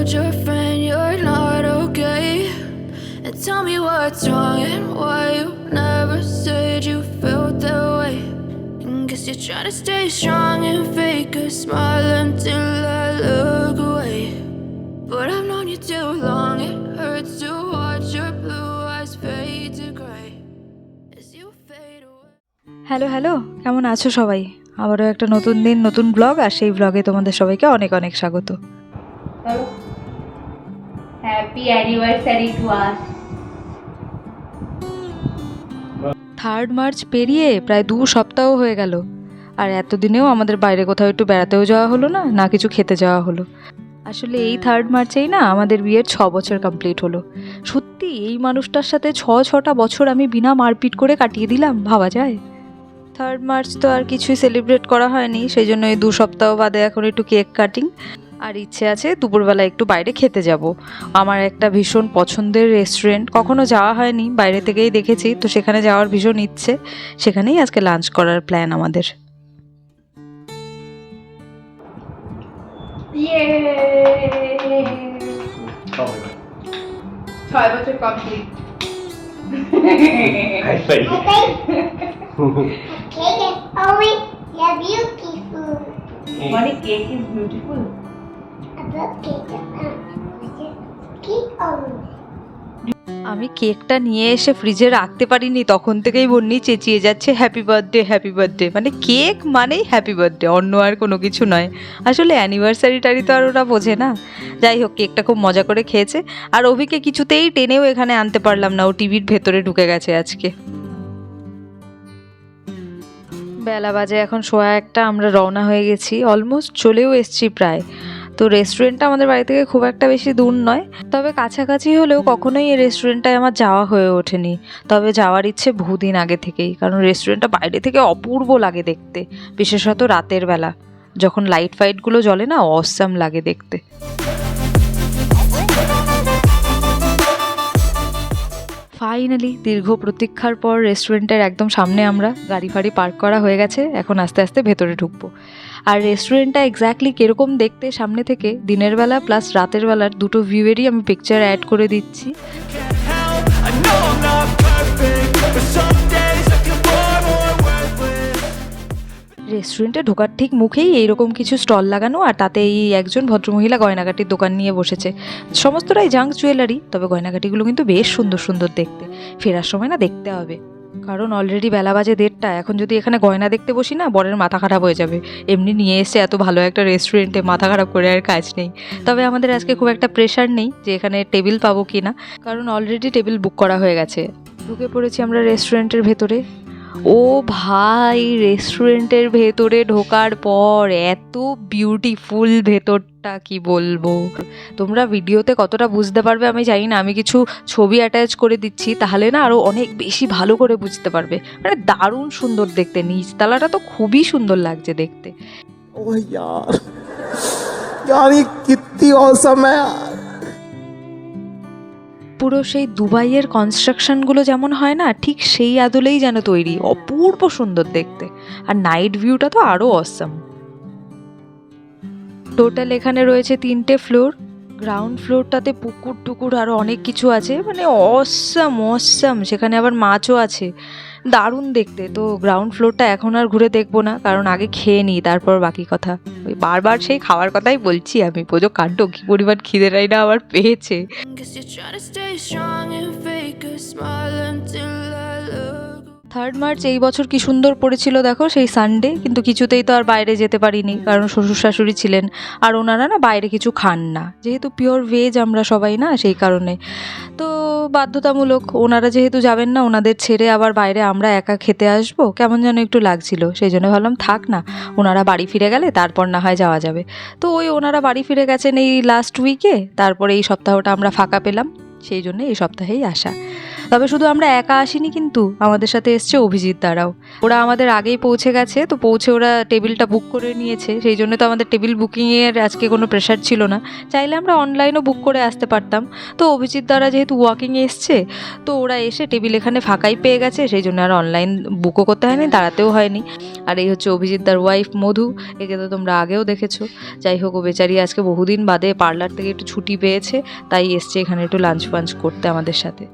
told your friend you're not okay. And tell me what's wrong and why you never said you felt that way. And guess you're trying to stay strong and fake a smile until I look away. But I've known you too long, it hurts to watch your blue eyes fade to gray as you fade away. Hello hello কেমন আছো সবাই আবারও একটা নতুন দিন নতুন blog আর সেই ব্লগে তোমাদের সবাইকে অনেক অনেক স্বাগত happy anniversary to us third March পেরিয়ে প্রায় দু সপ্তাহ হয়ে গেল। আর এতদিনেও আমাদের বাইরে কোথাও একটু বেড়াতেও যাওয়া হলো না না কিছু খেতে যাওয়া হলো। আসলে এই থার্ড মার্চেই না আমাদের বিয়ের ছ বছর কমপ্লিট হলো। সত্যি এই মানুষটার সাথে ছ ছটা বছর আমি বিনা মারপিট করে কাটিয়ে দিলাম, ভাবা যায়? থার্ড মার্চ তো আর কিছুই সেলিব্রেট করা হয়নি, সেই জন্য এই দু সপ্তাহ বাদে এখন একটু কেক কাটিং আর ইচ্ছে আছে দুপুরবেলা একটু বাইরে খেতে যাব। আমার একটা ভীষণ পছন্দের রেস্টুরেন্ট কখনো যাওয়া হয়নি বাইরে থেকেই দেখেছি তো সেখানে যাওয়ার ভীষণ ইচ্ছে। সেখানেই আজকে লাঞ্চ করার প্ল্যান আমাদের। ইয়ে ছয় বছর কমপ্লিট Cake is beautiful. আমি কেকটা নিয়ে এসে ফ্রিজে রাখতে পারিনি, তখন থেকেই বন্যি চেঁচিয়ে যাচ্ছে হ্যাপি বার্থডে হ্যাপি বার্থডে মানে কেক মানেই হ্যাপি বার্থডে অন্য আর কোনো কিছু নয়। আসলে অ্যানিভার্সারিটারি তো আর ওরা বোঝে না। যাই হোক, কেকটা খুব মজা করে খেয়েছে। আর অভিকে কিছুতেই টেনেও এখানে আনতে পারলাম না, ও টিভির ভেতরে ঢুকে গেছে আজকে। বেলা বাজে, এখন সোয়া একটা, আমরা রওনা হয়ে গেছি, অলমোস্ট চলেও এসছি প্রায়। তো রেস্টুরেন্টটা আমাদের বাড়ি থেকে খুব একটা বেশি দূর নয়। তবে কাছাকাছি হলেও কখনোই এই রেস্টুরেন্টটায় আমার যাওয়া হয়ে ওঠেনি। তবে যাওয়ার ইচ্ছে বহুদিন আগে থেকেই, কারণ রেস্টুরেন্টটা বাইরে থেকে অপূর্ব লাগে দেখতে, বিশেষত রাতের বেলা। যখন লাইট ফাইটগুলো জ্বলে না অসাম লাগে দেখতে। ফাইনালি দীর্ঘ প্রতীক্ষার পর রেস্টুরেন্টের একদম সামনে আমরা গাড়ি ফাড়ি পার্ক করা হয়ে গেছে। এখন আস্তে আস্তে ভেতরে ঢুকবো। আর রেস্টুরেন্টটা এক্স্যাক্টলি কীরকম দেখতে সামনে থেকে, দিনের বেলা প্লাস রাতের বেলার দুটো ভিউয়েরই আমি পিকচার অ্যাড করে দিচ্ছি। রেস্টুরেন্টে ঢোকার ঠিক মুখেই এইরকম কিছু স্টল লাগানো আর তাতে এই একজন ভদ্রমহিলা গয়নাগাটির দোকান নিয়ে বসেছে। সমস্তটাই জাঙ্ক জুয়েলারি তবে গয়নাগাটিগুলো কিন্তু বেশ সুন্দর সুন্দর দেখতে। ফেরার সময় না দেখতে হবে। কারণ অলরেডি বেলা বাজে দেড়টা, এখন যদি এখানে গয়না দেখতে বসি না, বরের মাথা খারাপ হয়ে যাবে। এমনি নিয়ে এসে এত ভালো একটা রেস্টুরেন্টে মাথা খারাপ করে আর কাজ নেই। তবে আমাদের আজকে খুব একটা প্রেশার নেই যে এখানে টেবিল পাবো কি না কারণ অলরেডি টেবিল বুক করা হয়ে গেছে। ঢুকে পড়েছি আমরা রেস্টুরেন্টের ভেতরে। ও ভাই রেস্টুরেন্টের ভেতরে ঢোকার পর এত বিউটিফুল ভেতরটা কি বলবো তোমরা ভিডিওতে কতটা বুঝতে পারবে আমি জানি না আমি কিছু ছবি অ্যাটাচ করে দিচ্ছি তাহলে না আরও অনেক বেশি ভালো করে বুঝতে পারবে মানে দারুণ সুন্দর দেখতে নিচতলাটা তো খুবই সুন্দর লাগছে দেখতে ओह यार यार ये कितनी औसम है यार পুরো সেই দুবাইয়ের কনস্ট্রাকশনগুলো যেমন হয় না, ঠিক সেই আদলেই যেন তৈরি। অপূর্ব সুন্দর দেখতে। আর নাইট ভিউটা তো আরও অসম টোটাল এখানে রয়েছে তিনটে ফ্লোর গ্রাউন্ড ফ্লোরটাতে পুকুর টুকুর আরও অনেক কিছু আছে। মানে অসম অসাম সেখানে আবার মাছও আছে। দারুণ দেখতে। তো গ্রাউন্ড ফ্লোরটা এখন আর ঘুরে দেখব না, কারণ আগে খেয়ে নিই, তারপর বাকি কথা। ওই বারবার সেই খাওয়ার কথাই বলছি আমি বোঝো কাণ্ড, কি পরিমাণ খিদেরাই না আবার পেয়েছে। থার্ড মার্চ এই বছর কি সুন্দর পড়েছিল দেখো সেই সানডে কিন্তু কিছুতেই তো আর বাইরে যেতে পারিনি, কারণ শ্বশুর শাশুড়ি ছিলেন আর ওনারা না বাইরে কিছু খান না। যেহেতু পিওর ভেজ আমরা সবাই না, সেই কারণে। তো বাধ্যতামূলক ওনারা যেহেতু যাবেন না, ওনাদের ছেড়ে আবার বাইরে আমরা একা খেতে আসব, কেমন যেন একটু লাগছিল। সেই জন্য ভাবলাম, থাক না, ওনারা বাড়ি ফিরে গেলে তারপর না হয় যাওয়া যাবে। তো ওই ওনারা বাড়ি ফিরে গেছেন এই লাস্ট উইকে তারপরে এই সপ্তাহটা আমরা ফাঁকা পেলাম, সেই জন্য এই সপ্তাহেই আসা। তবে শুধু আমরা একা আসিনি কিন্তু আমাদের সাথে এসছে অভিজিৎ দ্বারাও ওরা আমাদের আগেই পৌঁছে গেছে, তো পৌঁছে ওরা টেবিলটা বুক করে নিয়েছে। সেই জন্য তো আমাদের টেবিল বুকিংয়ের আজকে কোনো প্রেশার ছিল না। চাইলে আমরা অনলাইনও বুক করে আসতে পারতাম। তো অভিজিৎ দ্বারা যেহেতু ওয়াকিংয়ে এসছে, তো ওরা এসে টেবিল এখানে ফাঁকাই পেয়ে গেছে। সেই জন্য আর অনলাইন বুকও করতে হয়নি, দাঁড়াতেও হয়নি। আর এই হচ্ছে অভিজিৎ দার ওয়াইফ মধু, একে তো তোমরা আগেও দেখেছ। যাই হোক, ও বেচারি আজকে বহুদিন বাদে পার্লার থেকে একটু ছুটি পেয়েছে, তাই এসছে এখানে একটু লাঞ্চ ফাঞ্চ করতে আমাদের সাথে।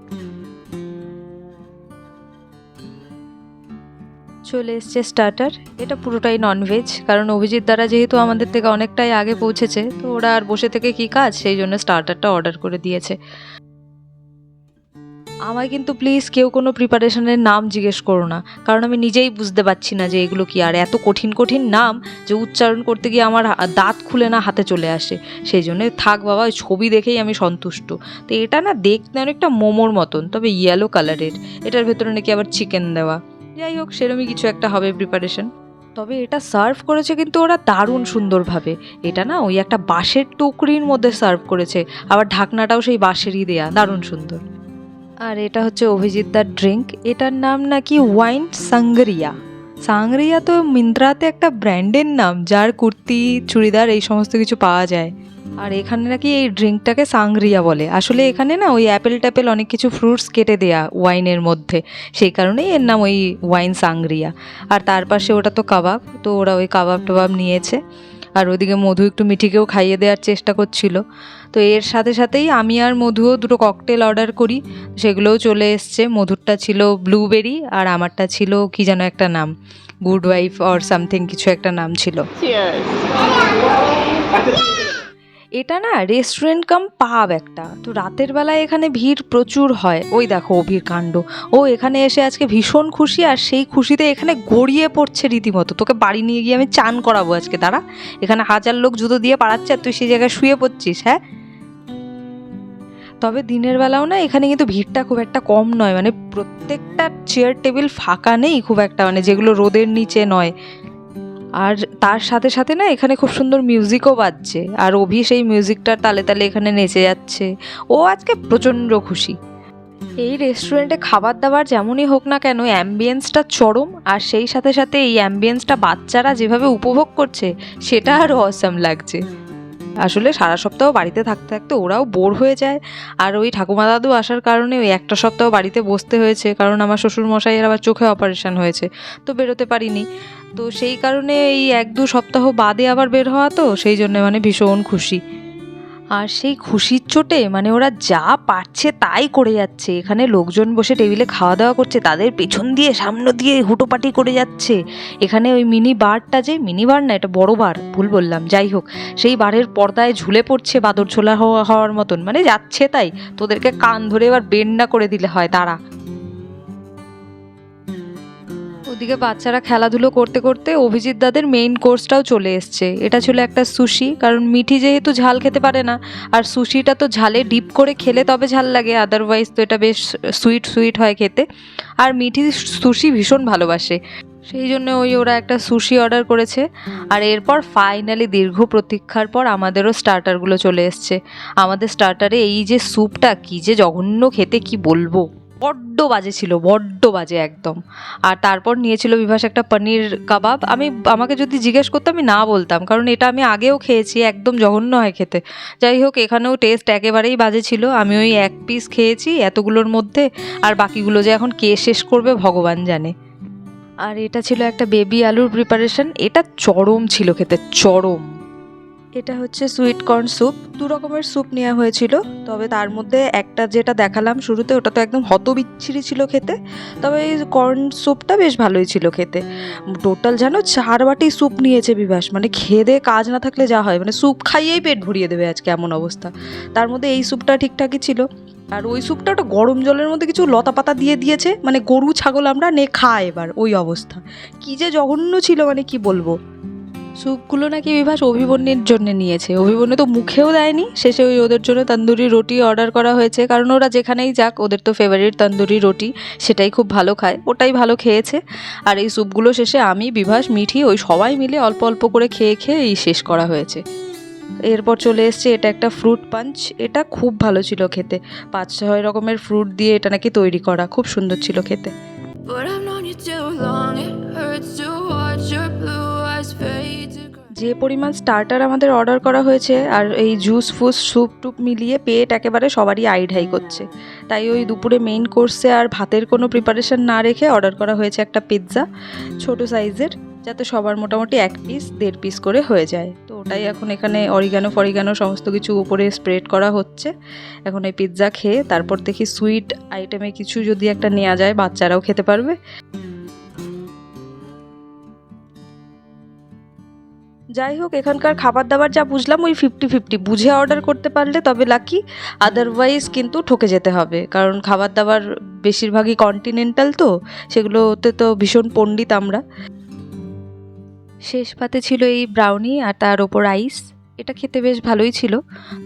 চলে এসছে স্টার্টার এটা পুরোটাই ননভেজ কারণ অভিজিৎ দ্বারা যেহেতু আমাদের থেকে অনেকটাই আগে পৌঁছেছে, তো ওরা আর বসে থেকে কি কাজ? সেই জন্য স্টার্টারটা অর্ডার করে দিয়েছে। আমায় কিন্তু প্লিজ কেউ কোনো প্রিপারেশনের নাম জিজ্ঞেস করো না, কারণ আমি নিজেই বুঝতে পারছি না যে এগুলো কি আর এত কঠিন কঠিন নাম যে উচ্চারণ করতে গিয়ে আমার দাঁত খুলে না হাতে চলে আসে। সেই জন্য থাক বাবা ছবি দেখেই আমি সন্তুষ্ট। তো এটা না দেখতে অনেকটা মোমোর মতন, তবে ইয়েলো কালারের এটার ভেতরে নাকি আবার চিকেন দেওয়া। যাই হোক, সেরমই কিছু একটা হবে প্রিপারেশন তবে এটা সার্ভ করেছে কিন্তু ওরা দারুণ সুন্দরভাবে। এটা না ওই একটা বাঁশের টুকরির মধ্যে সার্ভ করেছে, আবার ঢাকনাটাও সেই বাঁশেরই দেয়া, দারুণ সুন্দর। আর এটা হচ্ছে অভিজিৎদার ড্রিঙ্ক এটার নাম নাকি ওয়াইন সাংগরিয়া সাংরিয়া তো মিন্ত্রাতে একটা ব্র্যান্ডের নাম, যার কুর্তি, চুড়িদার এই সমস্ত কিছু পাওয়া যায়। আর এখানে নাকি এই ড্রিঙ্কটাকে সাংরিয়া বলে। আসলে এখানে না ওই অ্যাপেল ট্যাপেল অনেক কিছু ফ্রুটস কেটে দেয়া ওয়াইনের মধ্যে। সেই কারণেই এর নাম ওই ওয়াইন সাংরিয়া আর তার পাশে ওটা তো কাবাব তো ওরা ওই কাবাব টাবাব নিয়েছে। আর ওদিকে মধু একটু মিঠিকেও খাইয়ে দেওয়ার চেষ্টা করছিল। তো এর সাথে সাথেই আমি আর মধুও দুটো ককটেল অর্ডার করি। সেগুলোও চলে এসছে। মধুরটা ছিল ব্লুবেরি আর আমারটা ছিল কি যেন একটা নাম। গুড ওয়াইফ অর সামথিং কিছু একটা নাম ছিল। এটা না রেস্টুরেন্ট কাম পাব একটা। তো রাতের বেলায় এখানে ভিড় প্রচুর হয়। ওই দেখো অভির কাণ্ড। ও এখানে এসে আজকে ভীষণ খুশি আর সেই খুশিতে এখানে গড়িয়ে পড়ছে রীতিমতো। তোকে বাড়ি নিয়ে গিয়ে আমি চান করাবো আজকে, দাঁড়া। এখানে হাজার লোক জুতো দিয়ে পাড়াচ্ছে আর তুই সেই জায়গায় শুয়ে পড়ছিস হ্যাঁ? তবে দিনের বেলাও না এখানে কিন্তু ভিড়টা খুব একটা কম নয়। মানে প্রত্যেকটা চেয়ার টেবিল ফাঁকা নেই খুব একটা। মানে যেগুলো রোদের নিচে নয়। আর তার সাথে সাথে না এখানে খুব সুন্দর মিউজিকও বাজছে। আর অভি সেই মিউজিকটার তালে তালে এখানে নেচে যাচ্ছে। ও আজকে প্রচণ্ড খুশি। এই রেস্টুরেন্টে খাবার দাবার যেমনই হোক না কেন অ্যাম্বিয়েন্সটা চরম। আর সেই সাথে সাথে এই অ্যাম্বিয়েন্সটা বাচ্চারা যেভাবে উপভোগ করছে, সেটা আরও অসম লাগছে। আসলে সারা সপ্তাহ বাড়িতে থাকতে থাকতে ওরাও বোর হয়ে যায়। আর ওই ঠাকুমা দাদু আসার কারণে ওই একটা সপ্তাহ বাড়িতে বসতে হয়েছে, কারণ আমার শ্বশুর মশাইয়ের আবার চোখে অপারেশন হয়েছে, তো বেরোতে পারিনি। তো সেই কারণে এই এক দু সপ্তাহ বাদে আবার বের হওয়া তো, সেই জন্য মানে ভীষণ খুশি। আর সেই খুশির চোটে মানে ওরা যা পারছে তাই করে যাচ্ছে। এখানে লোকজন বসে টেবিলে খাওয়া দাওয়া করছে, তাদের পেছন দিয়ে, সামনে দিয়ে হুটোপাটি করে যাচ্ছে। এখানে ওই মিনি বারটা যে মিনি বার না, এটা বড় বার, ভুল বললাম, যাই হোক। সেই বারের পর্দায় ঝুলে পড়ছে বাদর ছোলা হওয়া হওয়ার মতন মানে যাচ্ছে তাই। তোদেরকে কান ধরে এবার বেন্ড না করে দিলে হয় তারা ওদিকে বাচ্চারা খেলাধুলো করতে করতে অভিজিৎ দাদের মেইন কোর্সটাও চলে এসছে। এটা ছিল একটা সুশি কারণ মিঠি যেহেতু ঝাল খেতে পারে না, আর সুশিটা তো ঝালে ডিপ করে খেলে তবে ঝাল লাগে আদারওয়াইজ তো এটা বেশ সুইট সুইট হয় খেতে। আর মিঠি সুশি ভীষণ ভালোবাসে। সেই জন্য ওই ওরা একটা সুশি অর্ডার করেছে। আর এরপর ফাইনালি দীর্ঘ প্রতীক্ষার পর আমাদেরও স্টার্টারগুলো চলে এসছে। আমাদের স্টার্টারে এই যে স্যুপটা কি যে জঘন্য খেতে, কি বলব? বড্ড বাজে ছিল, বড্ড বাজে একদম। আর তারপর নিয়েছিল বিভাস একটা পনির কাবাব। আমি, আমাকে যদি জিজ্ঞেস করতো, আমি না বলতাম। কারণ এটা আমি আগেও খেয়েছি, একদম জঘন্য হয় খেতে। যাই হোক, এখানেও টেস্ট একেবারেই বাজে ছিল। আমি ওই এক পিস খেয়েছি এতগুলোর মধ্যে, আর বাকিগুলো যে এখন কে শেষ করবে ভগবান জানে। আর এটা ছিল একটা বেবি আলুর প্রিপারেশন এটা চরম ছিল খেতে, চরম। এটা হচ্ছে সুইট কর্ন স্যুপ দু রকমের স্যুপ নেওয়া হয়েছিল, তবে তার মধ্যে একটা যেটা দেখালাম শুরুতে, ওটা তো একদম হতবিচ্ছিরি ছিল খেতে, তবে এই কর্ন স্যুপটা বেশ ভালোই ছিল খেতে। টোটাল জানো চার বাটি স্যুপ নিয়েছে বিভাস মানে খেয়ে দিয়ে কাজ না থাকলে যা হয় মানে স্যুপ খাইয়েই পেট ভরিয়ে দেবে আজকে এমন অবস্থা। তার মধ্যে এই স্যুপটা ঠিকঠাকই ছিল। আর ওই স্যুপটা ওটা গরম জলের মধ্যে কিছু লতা পাতা দিয়ে দিয়েছে মানে গরু, ছাগল আমরা নে খায় এবার, ওই অবস্থা। কি যে জঘন্য ছিল মানে কি বলব? স্যুপগুলো নাকি বিভাস অভিবন্যের জন্য নিয়েছে। অভিবন্য তো মুখেও দেয়নি। শেষে ওই ওদের জন্য তন্দুরি রুটি অর্ডার করা হয়েছে। কারণ ওরা যেখানেই যাক, ওদের তো ফেভারিট তন্দুরি রুটি, সেটাই খুব ভালো খায়। ওটাই ভালো খেয়েছে। আর এই স্যুপগুলো শেষে আমি, বিভাস, মিঠি, ওই সবাই মিলে অল্প অল্প করে খেয়ে খেয়ে এই শেষ করা হয়েছে। এরপর চলে এসছে, এটা একটা ফ্রুট পাঞ্চ এটা খুব ভালো ছিল খেতে। পাঁচ, ছয় রকমের ফ্রুট দিয়ে এটা নাকি তৈরি করা। খুব সুন্দর ছিল খেতে। যে পরিমাণ স্টার্টার আমাদের অর্ডার করা হয়েছে আর এই জুস ফুস স্যুপ টুপ মিলিয়ে পেট একেবারে সবারই আইঢাই করছে। তাই ওই দুপুরে মেইন কোর্সে আর ভাতের কোনো প্রিপারেশন না রেখে অর্ডার করা হয়েছে একটা পিৎজা ছোট সাইজের, যাতে সবার মোটামুটি এক পিস দেড় পিস করে হয়ে যায়। তো ওটাই এখন এখানে অরিগানো ফরিগানো সমস্ত কিছু উপরে স্প্রেড করা হচ্ছে। এখন এই পিৎজা খেয়ে তারপর দেখি সুইট আইটেমে কিছু যদি একটা নেওয়া যায়, বাচ্চারাও খেতে পারবে। যাই হোক, এখানকার খাবার দাবার যা বুঝলাম, ওই ফিফটি ফিফটি বুঝে অর্ডার করতে পারলে তবে লাকি আদারওয়াইজ কিন্তু ঠকে যেতে হবে। কারণ খাবার দাবার বেশিরভাগই কন্টিনেন্টাল তো, সেগুলোতে তো ভীষণ পণ্ডিত আমরা। শেষ পাতে ছিল এই ব্রাউনি আর তার ওপর আইস এটা খেতে বেশ ভালোই ছিল,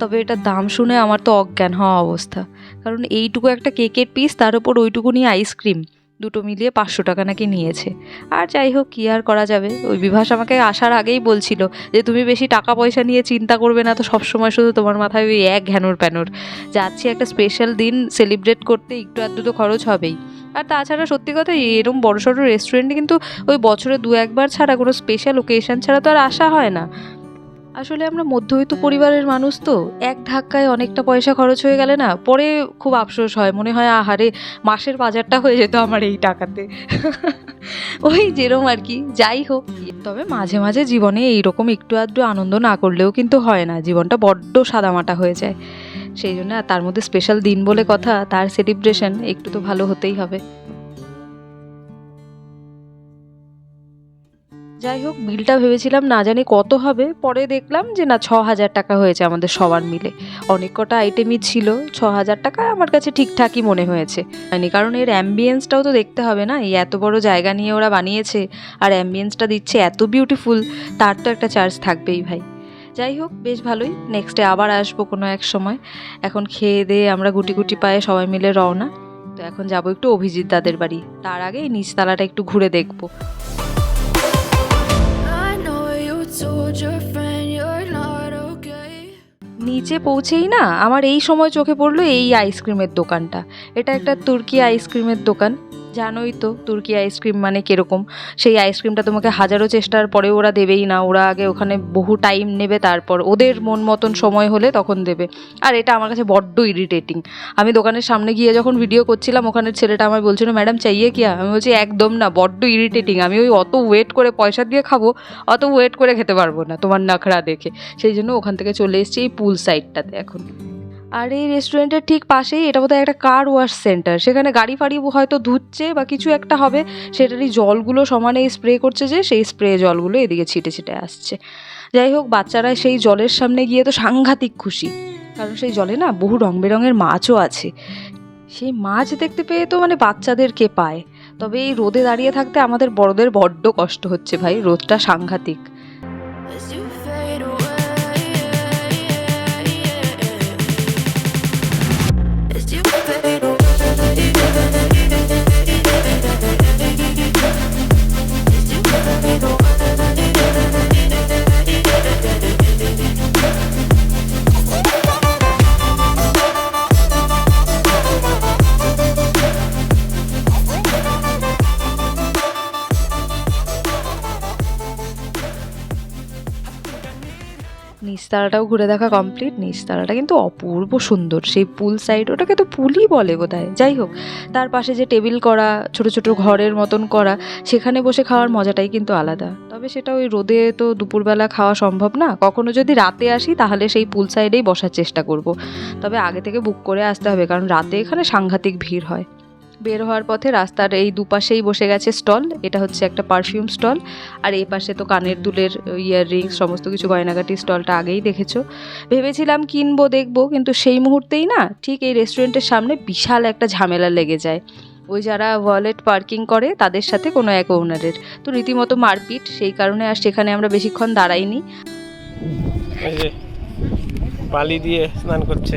তবে এটার দাম শুনে আমার তো অজ্ঞান হওয়া অবস্থা। কারণ এইটুকু একটা কেকের পিস তার ওপর ওইটুকু নিয়ে আইসক্রিম দুটো মিলিয়ে পাঁচশো টাকা নাকি নিয়েছে। আর যাই হোক, কী আর করা যাবে? ওই বিভাস আমাকে আসার আগেই বলছিল যে, তুমি বেশি টাকা পয়সা নিয়ে চিন্তা করবে না তো সবসময় শুধু তোমার মাথায় ওই এক ঘ্যানোর প্যানোর। যাচ্ছি একটা স্পেশাল দিন সেলিব্রেট করতে, একটু আধটু তো খরচ হবেই। আর তাছাড়া সত্যি কথা, এরম বড় সড়ো রেস্টুরেন্টে কিন্তু ওই বছরে দু একবার ছাড়া কোনো স্পেশাল ওকেশন ছাড়া তো আর আসা হয় না। আসলে আমরা মধ্যবিত্ত পরিবারের মানুষ তো এক ধাক্কায় অনেকটা পয়সা খরচ হয়ে গেলে না পরে খুব আফসোস হয়। মনে হয় আহারে মাসের বাজারটা হয়ে যেত আমার এই টাকাতে। ওই যেরম আর কি যাই হোক। তবে মাঝে মাঝে জীবনে এইরকম একটু আধটু আনন্দ না করলেও কিন্তু হয় না। জীবনটা বড্ড সাদামাটা হয়ে যায়। সেই জন্য আর তার মধ্যে স্পেশাল দিন বলে কথা তার সেলিব্রেশন একটু তো ভালো হতেই হবে। যাই হোক, বিলটা ভেবেছিলাম না জানি কত হবে। পরে দেখলাম যে না ছ হাজার টাকা হয়েছে আমাদের সবার মিলে। অনেক কটা আইটেমই ছিল ছ হাজার টাকা আমার কাছে ঠিকঠাকই মনে হয়েছে। মানে কারণ এর অ্যাম্বিয়েন্সটাও তো দেখতে হবে না। এই এত বড় জায়গা নিয়ে ওরা বানিয়েছে, আর অ্যাম্বিয়েন্সটা দিচ্ছে এত বিউটিফুল তার তো একটা চার্জ থাকবেই ভাই। যাই হোক, বেশ ভালোই। নেক্সটে আবার আসব কোনো এক সময়। এখন খেয়ে দিয়ে আমরা গুটি গুটি পায়ে সবাই মিলে রওনা। তো এখন যাব একটু অভিজিৎ দাদের বাড়ি। তার আগে নিচতলাটা একটু ঘুরে দেখব। নিচে পৌঁছেই না আমার এই সময় চোখে পড়ল এই আইসক্রিমের দোকানটা। এটা একটা তুর্কি আইসক্রিমের দোকান। জানোই তো তুর্কি আইসক্রিম মানে কীরকম। সেই আইসক্রিমটা তোমাকে হাজারো চেষ্টার পরে ওরা দেবেই না। ওরা আগে ওখানে বহু টাইম নেবে, তারপর ওদের মন মতন সময় হলে তখন দেবে। আর এটা আমার কাছে বড্ড ইরিটেটিং আমি দোকানের সামনে গিয়ে যখন ভিডিও করছিলাম, ওখানের ছেলেটা আমায় বলছিল, ম্যাডাম, চাইয়ে কি আমি বলছি, একদম না, বড্ড ইরিটেটিং আমি ওই অত ওয়েট করে পয়সা দিয়ে খাব, অত ওয়েট করে খেতে পারব না তোমার নাখড়া দেখে। সেই জন্য ওখান থেকে চলে এসেছি এই পুল সাইডটাতে এখন। আর এই রেস্টুরেন্টের ঠিক পাশেই এটা বোধহয় একটা কার ওয়াশ সেন্টার সেখানে গাড়ি ফাড়ি হয়তো ধুচ্ছে বা কিছু একটা হবে, সেটারই জলগুলো সমানে স্প্রে করছে যে সেই স্প্রে জলগুলো এদিকে ছিটে ছিটে আসছে। যাই হোক, বাচ্চারা সেই জলের সামনে গিয়ে তো সাংঘাতিক খুশি, কারণ সেই জলে না বহু রং বেরঙের মাছও আছে। সেই মাছ দেখতে পেয়ে তো মানে বাচ্চাদেরকে পায়? তবে এই রোদে দাঁড়িয়ে থাকতে আমাদের বড়দের বড্ড কষ্ট হচ্ছে ভাই, রোদটা সাংঘাতিক। নিচতলাটাও ঘুরে দেখা কমপ্লিট নিচতলাটা কিন্তু অপূর্ব সুন্দর। সেই পুল সাইড ওটাকে তো পুলই বলে বোধ যাই হোক, তার পাশে যে টেবিল করা, ছোট ছোট ঘরের মতন করা, সেখানে বসে খাওয়ার মজাটাই কিন্তু আলাদা। তবে সেটা ওই রোদে তো দুপুরবেলা খাওয়া সম্ভব না। কখনো যদি রাতে আসি, তাহলে সেই পুল সাইডেই বসার চেষ্টা করব। তবে আগে থেকে বুক করে আসতে হবে, কারণ রাতে এখানে সাংঘাতিক ভিড় হয়। বের হওয়ার পথে রাস্তার এই দুপাশেই বসে গেছে স্টল। এটা হচ্ছে একটা পারফিউম স্টল। আর এই পাশে তো কানের দুলের ইয়াররিংস সমস্ত কিছু গয়নাগাটির স্টলটা আগেই দেখেছ। ভেবেছিলাম কিনবো, দেখব, কিন্তু সেই মুহূর্তেই না ঠিক এই রেস্টুরেন্টের সামনে বিশাল একটা ঝামেলা লেগে যায়। ওই যারা ওয়ালেট পার্কিং করে, তাদের সাথে কোনো এক ওনারের। তো রীতিমতো মারপিট, সেই কারণে আর সেখানে আমরা বেশিক্ষণ দাঁড়াইনি। বালি দিয়ে স্নান করছে।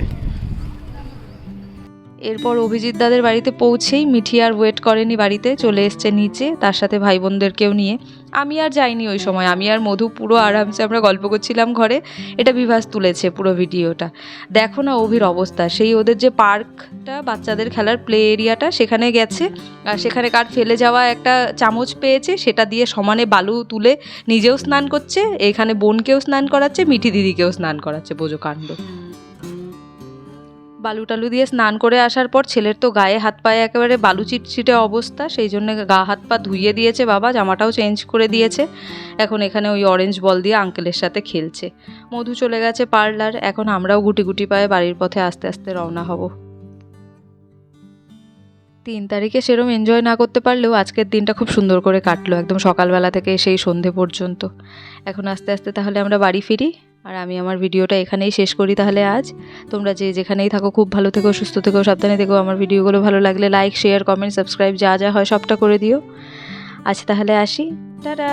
এরপর অভিজিৎ দাদের বাড়িতে পৌঁছেই মিঠি আর ওয়েট করেনি বাড়িতে, চলে এসছে নিচে, তার সাথে ভাই বোনদেরকেও নিয়ে। আমি আর যাইনি ওই সময়, আমি আর মধু পুরো আরামসে আমরা গল্প করছিলাম ঘরে, এটা বিভাস তুলেছে পুরো ভিডিওটা। দেখো না অভির অবস্থা, সেই ওদের যে পার্কটা, বাচ্চাদের খেলার প্লে এরিয়াটা সেখানে গেছে, আর সেখানে কার ফেলে যাওয়া একটা চামচ পেয়েছে, সেটা দিয়ে সমানে বালু তুলে নিজেও স্নান করছে, এখানে বোনকেও স্নান করাচ্ছে, মিঠি দিদিকেও স্নান করাচ্ছে বোঝো কাণ্ড বালু টালু দিয়ে স্নান করে আসার পর ছেলের তো গায়ে হাত পায়ে একেবারে বালু চিটচিটে অবস্থা, সেই জন্য গা হাত পা ধুইয়ে দিয়েছে বাবা, জামাটাও চেঞ্জ করে দিয়েছে। এখন এখানে ওই অরেঞ্জ বল দিয়ে আঙ্কেলের সাথে খেলছে। মধু চলে গেছে পার্লার, এখন আমরাও গুটি গুটি পায়ে বাড়ির পথে আস্তে আস্তে রওনা হব। তিন তারিখে সেরম এনজয় না করতে পারলেও আজকের দিনটা খুব সুন্দর করে কাটলো, একদম সকালবেলা থেকে সেই সন্ধে পর্যন্ত। এখন আস্তে আস্তে তাহলে আমরা বাড়ি ফিরি? আর আমি আমার ভিডিওটা এখানেই শেষ করি তাহলে আজ। তোমরা যে যেখানেই থাকো, খুব ভালো থেকো, সুস্থ থেকো, সাবধানে থেকো। আমার ভিডিওগুলো ভালো লাগলে লাইক শেয়ার কমেন্ট সাবস্ক্রাইব যা যা হয় সবটা করে দিও। আজ তাহলে আসি। টাটা!